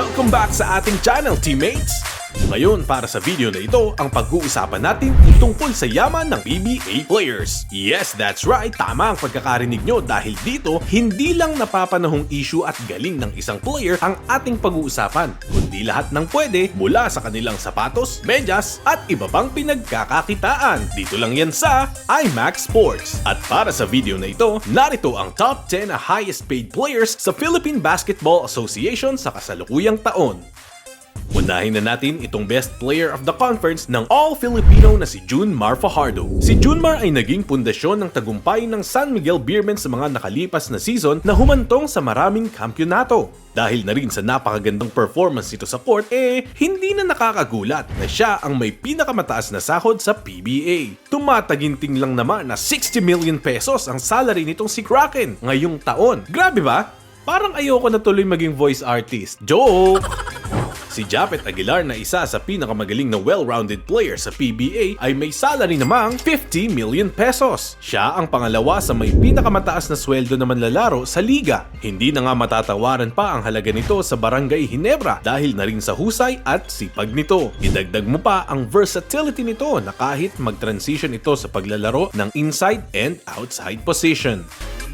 Welcome back sa ating channel, teammates! Ngayon, para sa video na ito, ang pag-uusapan natin ay tungkol sa yaman ng PBA players. Yes, that's right, tama ang pagkakarinig nyo dahil dito, hindi lang napapanahong issue at galing ng isang player ang ating pag-uusapan, kundi lahat ng pwede mula sa kanilang sapatos, medyas, at iba pang pinagkakakitaan. Dito lang yan sa IMAX Sports. At para sa video na ito, narito ang top 10 na highest paid players sa Philippine Basketball Association sa kasalukuyang taon. Unahin na natin itong best player of the conference ng all-Filipino na si Junmar Fajardo. Si Junmar ay naging pundasyon ng tagumpay ng San Miguel Beermen sa mga nakalipas na season na humantong sa maraming kampyonato. Dahil na rin sa napakagandang performance nito sa court, eh, hindi na nakakagulat na siya ang may pinakamataas na sahod sa PBA. Tumataginting lang naman na 60 million pesos ang salary nitong si Kraken ngayong taon. Grabe ba? Parang ayoko na tuloy maging voice artist. Joke! Si Japet Aguilar na isa sa pinakamagaling na well-rounded player sa PBA ay may salary namang 50 million pesos. Siya ang pangalawa sa may pinakamataas na sweldo na manlalaro sa liga. Hindi na nga matatawaran pa ang halaga nito sa Barangay Hinebra dahil na rin sa husay at sipag nito. Idagdag mo pa ang versatility nito na kahit mag-transition ito sa paglalaro ng inside and outside position.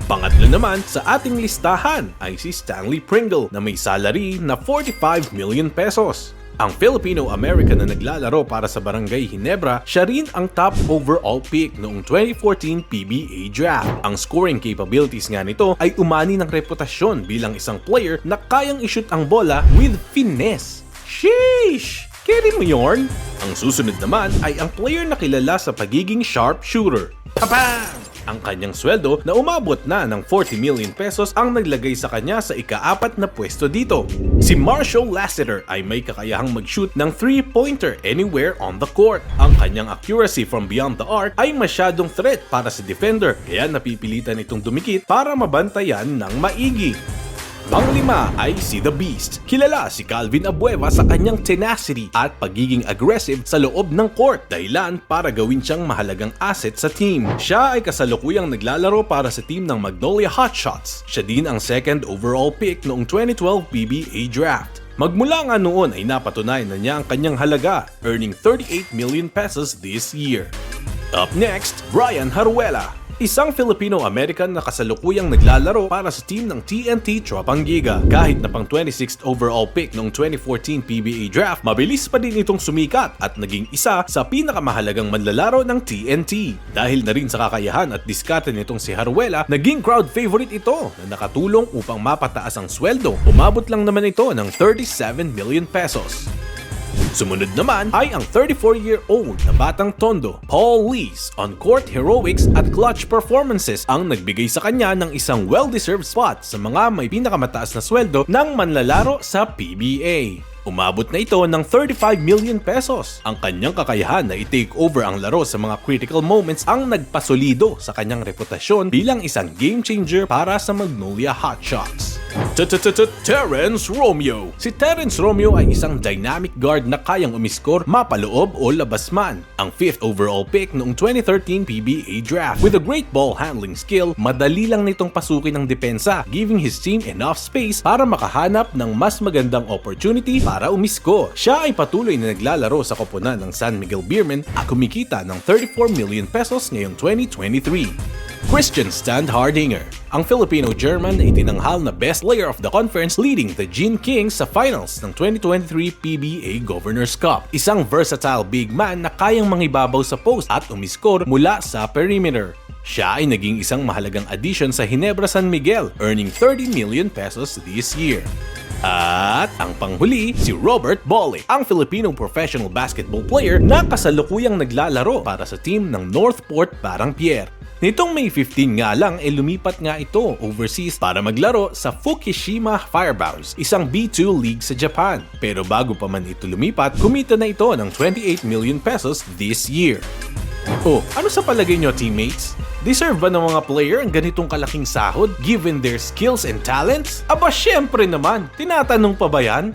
Pangatlo naman sa ating listahan ay si Stanley Pringle na may salary na 45 million pesos. Ang Filipino-American na naglalaro para sa Barangay Hinebra, siya rin ang top overall pick noong 2014 PBA Draft. Ang scoring capabilities nga nito ay umani ng reputasyon bilang isang player na kayang ishoot ang bola with finesse. Sheesh! Carry mo yorn? Ang susunod naman ay ang player na kilala sa pagiging sharp shooter. Kapang! Ang kanyang sweldo na umabot na ng 40 million pesos ang naglagay sa kanya sa ikaapat na pwesto dito. Si Marshall Lassiter ay may kakayahang mag-shoot ng 3-pointer anywhere on the court. Ang kanyang accuracy from beyond the arc ay masyadong threat para sa defender kaya napipilitan itong dumikit para mabantayan ng maigi. Panglima ay si The Beast. Kilala si Calvin Abueva sa kanyang tenacity at pagiging aggressive sa loob ng court dahilan para gawin siyang mahalagang asset sa team. Siya ay kasalukuyang naglalaro para sa team ng Magnolia Hotshots. Siya din ang second overall pick noong 2012 PBA Draft. Magmula nga noon ay napatunayan na niya ang kanyang halaga, earning 38 million pesos this year. Up next, Brian Haruela. Isang Filipino-American na kasalukuyang naglalaro para sa team ng TNT Giga. Kahit na pang 26th overall pick noong 2014 PBA Draft, mabilis pa din itong sumikat at naging isa sa pinakamahalagang manlalaro ng TNT. Dahil na rin sa kakayahan at diskarte nitong si Haruela, naging crowd favorite ito na nakatulong upang mapataas ang sweldo. Umabot lang naman ito ng 37 million pesos. Sumunod naman ay ang 34-year-old na batang tondo, Paul Lees, on-court heroics at clutch performances ang nagbigay sa kanya ng isang well-deserved spot sa mga may pinakamataas na sweldo ng manlalaro sa PBA. Umabot na ito ng 35 million pesos. Ang kanyang kakayahan na i-take over ang laro sa mga critical moments ang nagpasolido sa kanyang reputasyon bilang isang game changer para sa Magnolia Hotshots. Terence Romeo Si Terence Romeo ay isang dynamic guard na kayang umiskor mapaloob o labasman. Ang 5th overall pick noong 2013 PBA Draft. With a great ball handling skill, madali lang nitong pasukin ng depensa, giving his team enough space para makahanap ng mas magandang opportunity para umisko. Siya ay patuloy na naglalaro sa koponan ng San Miguel Beermen at kumikita ng 34 million pesos ngayong 2023. Christian Standhardinger. Ang Filipino-German ay tinanghal na best player of the conference leading the Gene Kings sa finals ng 2023 PBA Governors Cup. Isang versatile big man na kayang mangibabaw sa post at umiskor mula sa perimeter. Siya ay naging isang mahalagang addition sa Hinebra San Miguel, earning 30 million pesos this year. At ang panghuli, si Robert Bolle, ang Filipinong professional basketball player na kasalukuyang naglalaro para sa team ng Northport Barang Pierre. Nitong May 15 nga lang e lumipat nga ito overseas para maglaro sa Fukushima Firebounds, isang B2 league sa Japan. Pero bago pa man ito lumipat, kumita na ito ng 28 million pesos this year. Oh, ano sa palagay nyo teammates? Deserve ba ng mga player ang ganitong kalaking sahod given their skills and talents? Aba syempre naman, tinatanong pa ba yan?